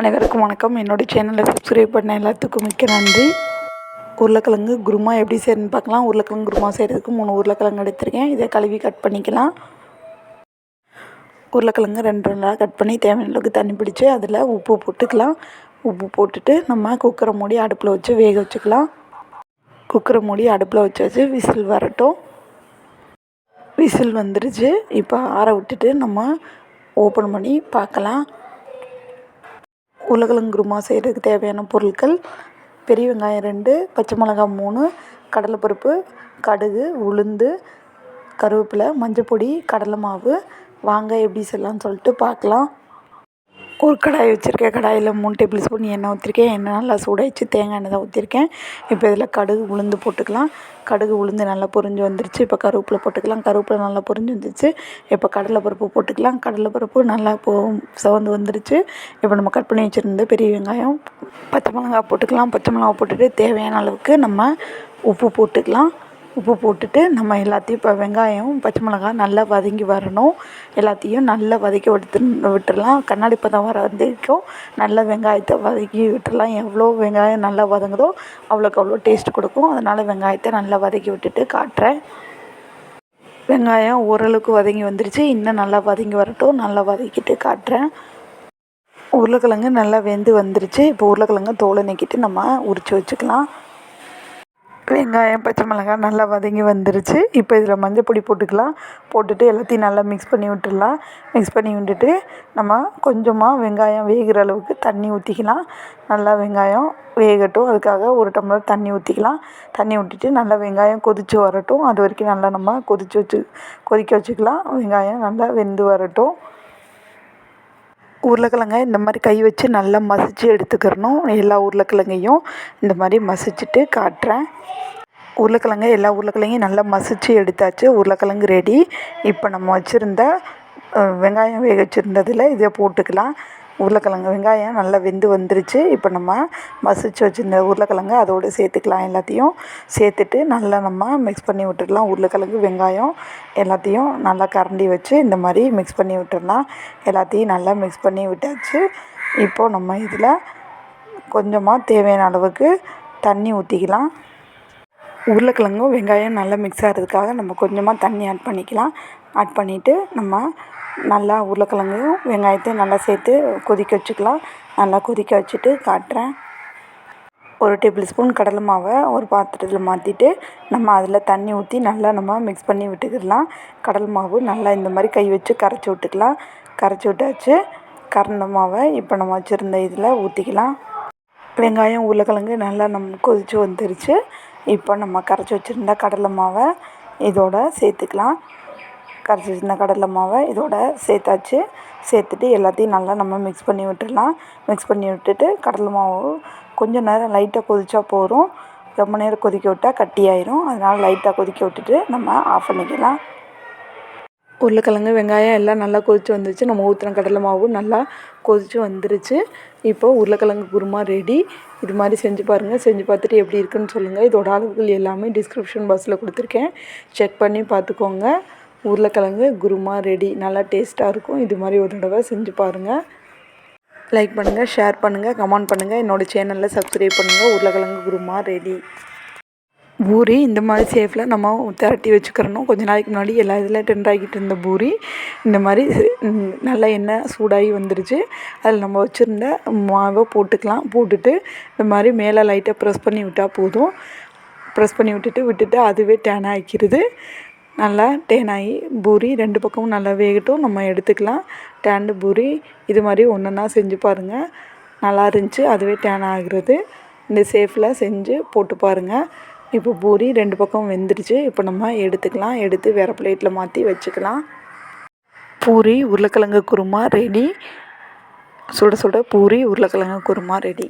அனைவருக்கும் வணக்கம். என்னோடய சேனலை சப்ஸ்கிரைப் பண்ண எல்லாத்துக்கும் மிக்க நன்றி. உருளைக்கிழங்கு குருமா எப்படி செய்யணும்னு பார்க்கலாம். உருளைக்கிழங்கு குருமா செய்கிறதுக்கு மூணு உருளைக்கிழங்கு எடுத்திருக்கேன். இதை கழுவி கட் பண்ணிக்கலாம். உருளைக்கிழங்கு ரெண்டு ரெண்டாக கட் பண்ணி தேவையான அளவுக்கு தண்ணி பிடிச்சி அதில் உப்பு போட்டுக்கலாம். உப்பு போட்டுட்டு நம்ம குக்கரை மூடி அடுப்பில் வச்சு வேக வச்சுக்கலாம். குக்கரை மூடி அடுப்பில் வச்சு வச்சு விசில் வரட்டும். விசில் வந்துடுச்சு இப்போ ஆற விட்டுட்டு நம்ம ஓப்பன் பண்ணி பார்க்கலாம். உருளைக்கிழங்கு குருமா செய்கிறதுக்கு தேவையான பொருட்கள் பெரிய வெங்காயம் ரெண்டு பச்சை மிளகாய் மூணு கடலைப்பருப்பு கடுகு உளுந்து கருவேப்பிலை மஞ்சப்பொடி கடலை மாவு வாங்க எப்படி செய்யலான்னு சொல்லிட்டு பார்க்கலாம். ஒரு கடாய் வச்சுருக்கேன். கடாயில் மூணு டேபிள் ஸ்பூன் எண்ணெய் ஊற்றிருக்கேன் எண்ணெய் நல்லா சூடாயிடுச்சு. தேங்காய் எண்ணெய் தான் ஊற்றிருக்கேன் இப்போ இதில் கடுகு உளுந்து போட்டுக்கலாம். கடுகு உளுந்து நல்லா பொரிஞ்சு வந்துருச்சு. இப்போ கருவேப்பிலை போட்டுக்கலாம். கருவேப்பிலை நல்லா பொரிஞ்சு வந்துருச்சு. இப்போ கடலைப்பருப்பு போட்டுக்கலாம். கடலைப்பருப்பு நல்லா இப்போ சிவந்து வந்துருச்சு. இப்போ நம்ம கட் பண்ணி வச்சுருந்த பெரிய வெங்காயம் பச்சை மிளகா போட்டுக்கலாம். பச்சை மிளகா போட்டுட்டு தேவையான அளவுக்கு நம்ம உப்பு போட்டுக்கலாம். உப்பு போட்டுட்டு நம்ம எல்லாத்தையும் இப்போ வெங்காயம் பச்சை மிளகாய் நல்லா வதங்கி வரணும். எல்லாத்தையும் நல்லா வதக்கி விட்டு விட்டுடலாம் கண்ணாடி பதம் வர வரைக்கும் நல்லா வெங்காயத்தை வதக்கி விட்டுடலாம் எவ்வளோ வெங்காயம் நல்லா வதங்குதோ அவ்வளோக்கு அவ்வளோ டேஸ்ட் கொடுக்கும். அதனால் வெங்காயத்தை நல்லா வதக்கி விட்டுட்டு காட்டுறேன். வெங்காயம் ஓரளவுக்கு வதங்கி வந்துருச்சு. இன்னும் நல்லா வதங்கி வரட்டும். நல்லா வதக்கிட்டு காட்டுறேன். உருளைக்கிழங்கு நல்லா வெந்து வந்துருச்சு. இப்போ உருளைக்கிழங்கு தோலை நீக்கிட்டு நம்ம உரித்து வச்சுக்கலாம். வெங்காயம் பச்சை மிளகாய் நல்லா வதங்கி வந்துருச்சு. இப்போ இதில் மஞ்சள் பொடி போட்டுக்கலாம். போட்டுட்டு எல்லாத்தையும் நல்லா மிக்ஸ் பண்ணி விட்டுடலாம். மிக்ஸ் பண்ணி விட்டுட்டு நம்ம கொஞ்சமாக வெங்காயம் வேகிற அளவுக்கு தண்ணி ஊற்றிக்கலாம் நல்லா வெங்காயம் வேகட்டும். அதுக்காக ஒரு டம்ளர் தண்ணி ஊற்றிக்கலாம் தண்ணி ஊற்றிட்டு நல்லா வெங்காயம் கொதித்து வரட்டும். அது வரைக்கும் நல்லா நம்ம கொதித்து வச்சு கொதிக்க வச்சுக்கலாம். வெங்காயம் நல்லா வெந்து வரட்டும். உருளைக்கிழங்க இந்த மாதிரி கை வச்சு நல்லா மசிச்சு எடுத்துக்கிறணும். எல்லா உருளைக்கிழங்கையும் இந்த மாதிரி மசிச்சுட்டு காட்டுறேன். உருளைக்கிழங்கு எல்லா உருளைக்கிழங்கையும் நல்லா மசிச்சு எடுத்தாச்சு. உருளைக்கிழங்கு ரெடி இப்போ நம்ம வச்சுருந்த வெங்காயம் வேக வச்சுருந்ததில் இதை போட்டுக்கலாம். உருளைக்கிழங்கு வெங்காயம் நல்லா வெந்து வந்துருச்சு. இப்போ நம்ம மசிச்சு வச்சுருந்த உருளைக்கிழங்கு அதோடு சேர்த்துக்கலாம் எல்லாத்தையும். சேர்த்துட்டு நல்லா நம்ம மிக்ஸ் பண்ணி விட்டுடலாம். உருளைக்கிழங்கு வெங்காயம் எல்லாத்தையும் நல்லா கரண்டி வச்சு இந்த மாதிரி மிக்ஸ் பண்ணி விட்டுடலாம். எல்லாத்தையும் நல்லா மிக்ஸ் பண்ணி விட்டாச்சு. இப்போது நம்ம இதில் கொஞ்சமாக தேவையான அளவுக்கு தண்ணி ஊற்றிக்கலாம் உருளைக்கிழங்கும் வெங்காயம் நல்லா மிக்ஸ் ஆகிறதுக்காக நம்ம கொஞ்சமாக தண்ணி ஆட் பண்ணிக்கலாம். ஆட் பண்ணிவிட்டு நம்ம நல்லா உருளைக்கிழங்கையும் வெங்காயத்தையும் நல்லா சேர்த்து கொதிக்க வச்சுக்கலாம். நல்லா கொதிக்க வச்சுட்டு காட்டுறேன். ஒரு டேபிள் ஸ்பூன் கடலை மாவை ஒரு பாத்திரத்தில் மாற்றிட்டு நம்ம அதில் தண்ணி ஊற்றி நல்லா நம்ம மிக்ஸ் பண்ணி விட்டுக்கிடலாம். கடலை மாவு நல்லா இந்த மாதிரி கை வச்சு கரைச்சி விட்டுக்கலாம். கரைச்சி விட்டாச்சு. கரண்ட மாவை இப்போ நம்ம வச்சுருந்த இதில் ஊற்றிக்கலாம் வெங்காயம் உருளைக்கிழங்கு நல்லா நம்ம கொதித்து வந்துருச்சு. இப்போ நம்ம கரைச்சி வச்சுருந்த கடலை மாவை இதோட சேர்த்துக்கலாம். கரைச்சி வச்சுருந்த கடலை மாவை இதோட சேர்த்தாச்சு. சேர்த்துட்டு எல்லாத்தையும் நல்லா நம்ம மிக்ஸ் பண்ணி விட்டுடலாம் மிக்ஸ் பண்ணி விட்டுட்டு கடலை மாவு கொஞ்சம் நேரம் லைட்டாக கொதித்தா போதும். ரொம்ப நேரம் கொதிக்க விட்டால் கட்டியாயிரும் அதனால் லைட்டாக கொதிக்க விட்டுட்டு நம்ம ஆஃப் பண்ணிக்கலாம். உருளைக்கிழங்கு வெங்காயம் எல்லாம் நல்லா கொதித்து வந்துச்சு நம்ம ஊற்றுன கடலை மாவு நல்லா கொதித்து வந்துருச்சு. இப்போது உருளைக்கிழங்கு குருமா ரெடி இது மாதிரி செஞ்சு பாருங்கள் செஞ்சு பார்த்துட்டு எப்படி இருக்குன்னு சொல்லுங்கள் இதோட அளவுகள் எல்லாமே டிஸ்கிரிப்ஷன் பாக்ஸில் கொடுத்துருக்கேன். செக் பண்ணி பார்த்துக்கோங்க. உருளைக்கிழங்கு குருமா ரெடி நல்லா டேஸ்ட்டாக இருக்கும். இது மாதிரி ஒரு தடவை செஞ்சு பாருங்கள் லைக் பண்ணுங்கள் ஷேர் பண்ணுங்கள் கமெண்ட் பண்ணுங்கள் என்னோடய சேனலில் சப்ஸ்கிரைப் பண்ணுங்கள் உருளைக்கிழங்கு குருமா ரெடி பூரி இந்த மாதிரி சேஃபில் நம்ம திரட்டி வச்சுக்கிறணும். கொஞ்ச நாளைக்கு முன்னாடி எல்லா இதில் டென்ட் ஆகிட்டு இருந்த பூரி. இந்த மாதிரி நல்லா எண்ணெய் சூடாகி வந்துருச்சு. அதில் நம்ம வச்சுருந்த மாவை போட்டுக்கலாம். போட்டுட்டு இந்த மாதிரி மேலே லைட்டாக ப்ரெஸ் பண்ணி விட்டால் போதும். ப்ரெஸ் பண்ணி விட்டுட்டு விட்டுட்டு அதுவே டேன் ஆகிக்கிறது நல்லா டேன் ஆகி பூரி ரெண்டு பக்கமும் நல்லா வேகட்டும். நம்ம எடுத்துக்கலாம். டேண்டு பூரி இது மாதிரி ஒன்றா செஞ்சு பாருங்கள் நல்லா இருந்துச்சு. அதுவே டேன் ஆகிறது. இந்த சேஃபில் செஞ்சு போட்டு பாருங்கள் இப்போ பூரி ரெண்டு பக்கம் வெந்துருச்சு இப்போ நம்ம எடுத்துக்கலாம். எடுத்து வேறு பிளேட்டில் மாற்றி வச்சுக்கலாம். பூரி உருளைக்கிழங்கு குருமா ரெடி சுட சுட பூரி உருளைக்கிழங்கு குருமா ரெடி